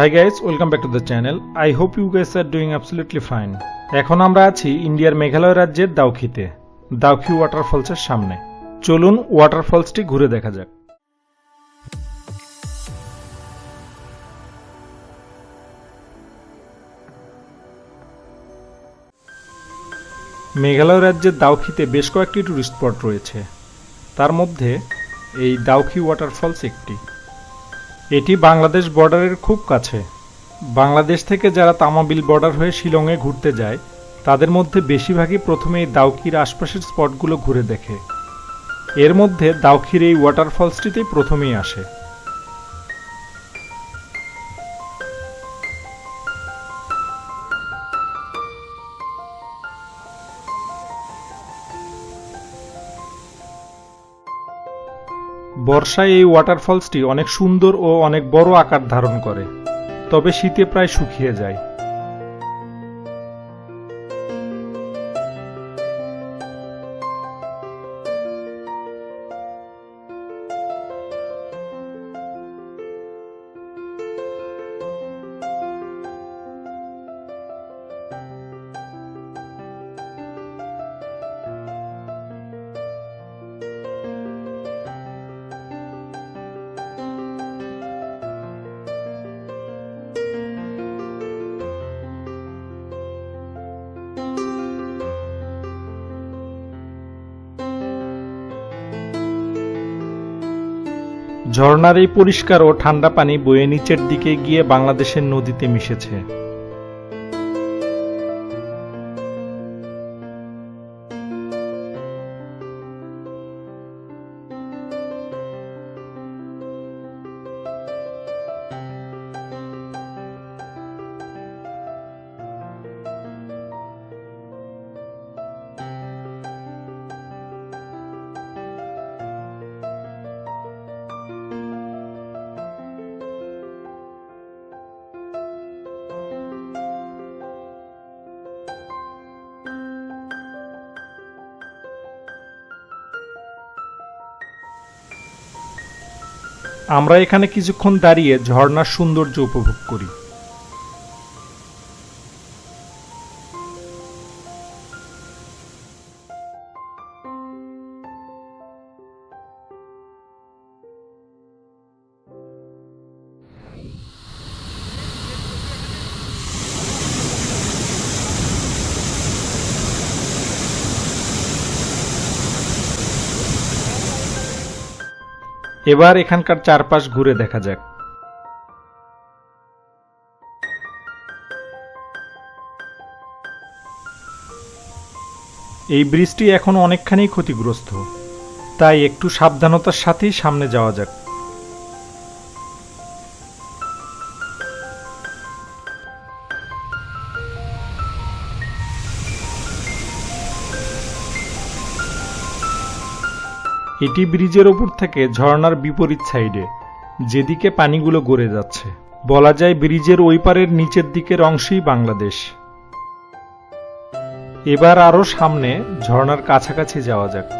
Hi guys welcome back to the channel I hope you guys are doing absolutely fine এখন আমরা আছি ইন্ডিয়ার মেঘালয় রাজ্যের দাউখিতে, দাউখি ওয়াটারফলসের সামনে। চলুন ওয়াটারফলসটি ঘুরে দেখা যাক। মেঘালয় রাজ্যের দাউখিতে বেশ কয়েকটি টুরিস্ট স্পট রয়েছে। তার মধ্যে এই দাউখি ওয়াটারফলস একটি। এটি বাংলাদেশ বর্ডারের খুব কাছে। বাংলাদেশ থেকে যারা তামাবিল বর্ডার হয়ে শিলংয়ে ঘুরতে যায়, তাদের মধ্যে বেশিরভাগই প্রথমে এই দাউকির আশপাশের স্পটগুলো ঘুরে দেখে। এর মধ্যে দাউখির এই ওয়াটারফলসটিতেই প্রথমেই আসে। বর্ষায় এই ওয়াটারফলসটি অনেক সুন্দর ও অনেক বড় আকার ধারণ করে, তবে শীতে প্রায় শুকিয়ে যায়। ঝর্ণার এই পরিষ্কার ও ঠান্ডা পানি বয়ে নিচের দিকে গিয়ে বাংলাদেশের নদীতে মিশেছে। আমরা এখানে কিছুক্ষণ দাঁড়িয়ে ঝর্ণার সৌন্দর্য উপভোগ করি। এবার এখানকার চারপাশ ঘুরে দেখা যাক। এই ব্রিজটি এখন অনেকখানি ক্ষতিগ্রস্ত। তাই একটু সাবধানতার সাথেই সামনে যাওয়া যাক। এটি ব্রিজের ওপর থেকে ঝর্ণার বিপরীত সাইডে, যেদিকে পানিগুলো গড়ে যাচ্ছে। বলা যায় ব্রিজের ওই পারের নিচের দিকের অংশই বাংলাদেশ। এবার আরও সামনে ঝর্ণার কাছাকাছি যাওয়া যাক।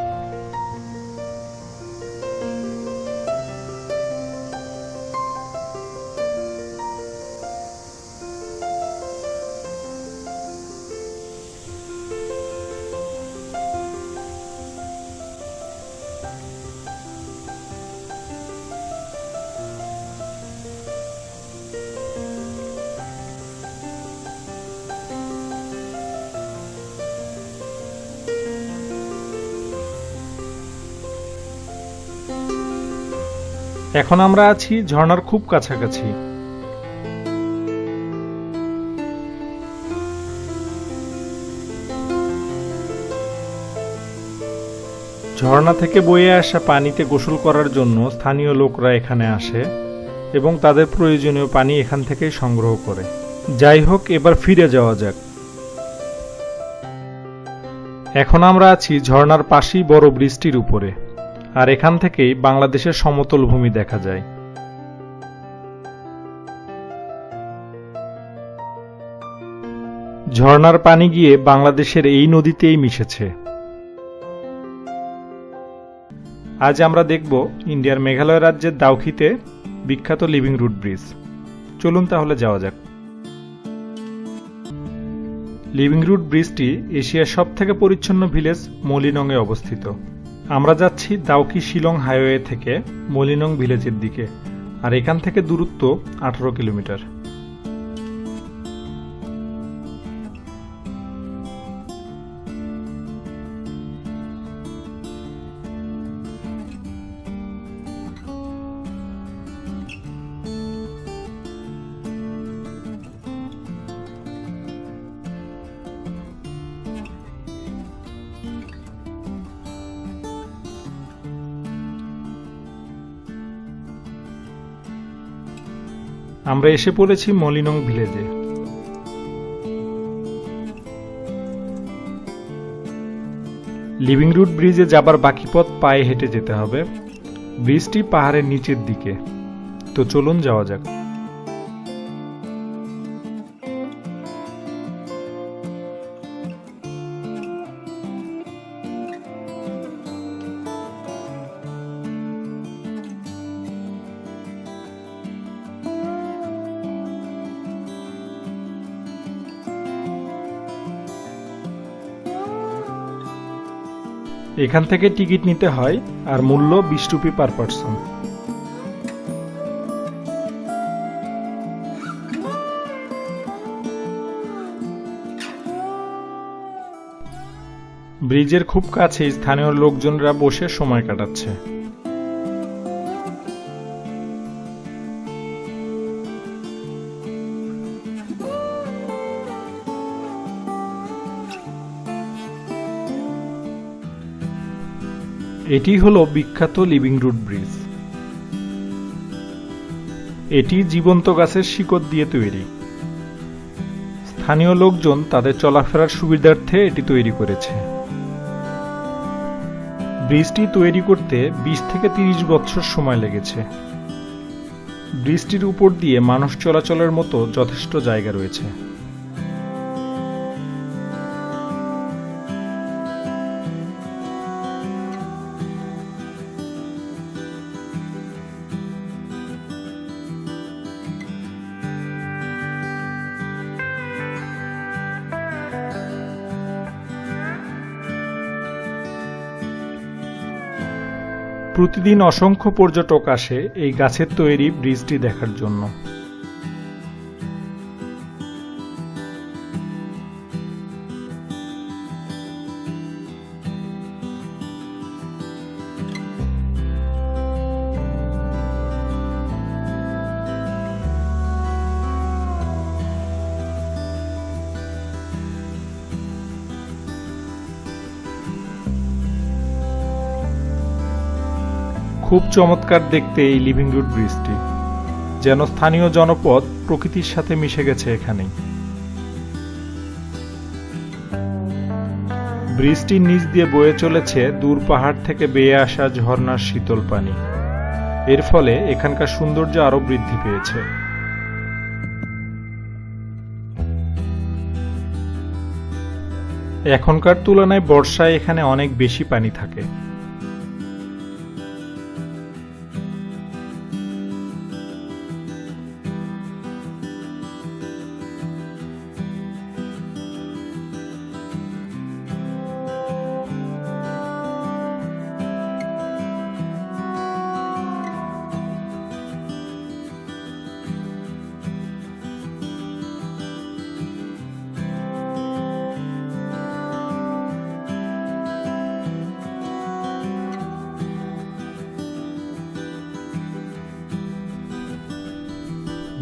এখন আমরা আছি ঝর্ণার খুব কাছাকাছি। ঝর্ণা থেকে বয়ে আসা পানিতে গোসল করার জন্য স্থানীয় লোকরা এখানে আসে এবং তাদের প্রয়োজনীয় পানি এখান থেকেই সংগ্রহ করে। যাই হোক, এবার ফিরে যাওয়া যাক। এখন আমরা আছি ঝর্ণার পাশেই বড় বৃষ্টির উপরে, আর এখান থেকেই বাংলাদেশের সমতল ভূমি দেখা যায়। ঝর্ণার পানি গিয়ে বাংলাদেশের এই নদীতেই মিশেছে। আজ আমরা দেখব ইন্ডিয়ার মেঘালয় রাজ্যের দাউখিতে বিখ্যাত লিভিং রুট ব্রিজ। চলুন তাহলে যাওয়া যাক। লিভিং রুট ব্রিজটি এশিয়ার সব থেকে পরিচ্ছন্ন ভিলেজ মলিনংয়ে অবস্থিত। আমরা যাচ্ছি দাউকি শিলং হাইওয়ে থেকে মলিনং ভিলেজের দিকে, আর এখান থেকে দূরত্ব আঠারো কিলোমিটার। আমরা এসে পড়েছি মলিনং ভিলেজে। লিভিং রুট ব্রিজে যাবার বাকি পথ পায়ে হেঁটে যেতে হবে। ব্রিজটি পাহাড়ের নিচের দিকে। তো চলুন যাওয়া যাক। এখান থেকে টিকিট নিতে হয় আর মূল্য বিশ রুপি পার পার্সন। ব্রিজের খুব কাছে স্থানীয় লোকজনরা বসে সময় কাটাচ্ছে। এটি হলো বিখ্যাত লিভিং রুট ব্রিজ। এটি জীবন্ত গাছের শিকড় দিয়ে তৈরি। স্থানীয় লোকজন তাদের চলাফেরার সুবিধার্থে এটি তৈরি করেছে। ব্রিজটি তৈরি করতে বিশ থেকে তিরিশ বছর সময় লেগেছে। ব্রিজটির উপর দিয়ে মানুষ চলাচলের মতো যথেষ্ট জায়গা রয়েছে। প্রতিদিন অসংখ্য পর্যটক আসে এই গাছের তৈরি ব্রিজটি দেখার জন্য। খুব চমৎকার দেখতে এই লিভিং রুট ব্রিজটি যেন স্থানীয় জনপদ প্রকৃতির সাথে মিশে গেছে এখানেই। ব্রিজটির নিচ দিয়ে বয়ে চলেছে দূর পাহাড় থেকে বেয়ে আসা ঝর্ণার শীতল পানি। এর ফলে এখানকার সৌন্দর্য আরও বৃদ্ধি পেয়েছে। এখনকার তুলনায় বর্ষায় এখানে অনেক বেশি পানি থাকে।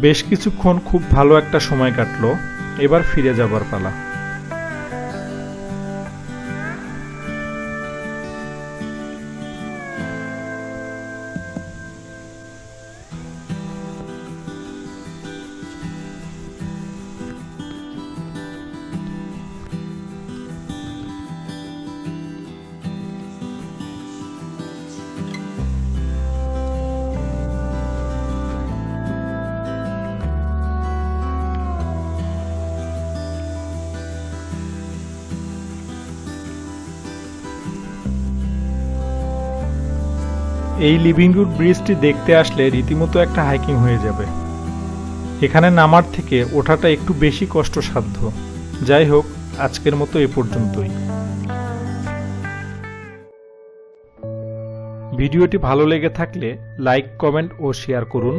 বেশ কিছুক্ষণ খুব ভালো একটা সময় কাটলো এবার ফিরে যাবার পালা। এই লিভিং রুট ব্রিজটি দেখতে আসলে রীতিমতো একটা হাইকিং হয়ে যাবে। এখানে নামার থেকে ওঠাটা একটু বেশি কষ্টসাধ্য। যাই হোক, আজকের মতো এ পর্যন্তই। ভিডিওটি ভালো লেগে থাকলে লাইক কমেন্ট ও শেয়ার করুন।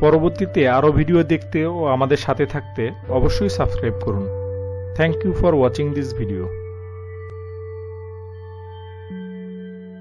পরবর্তীতে আরও ভিডিও দেখতে ও আমাদের সাথে থাকতে অবশ্যই সাবস্ক্রাইব করুন। Thank you for watching this video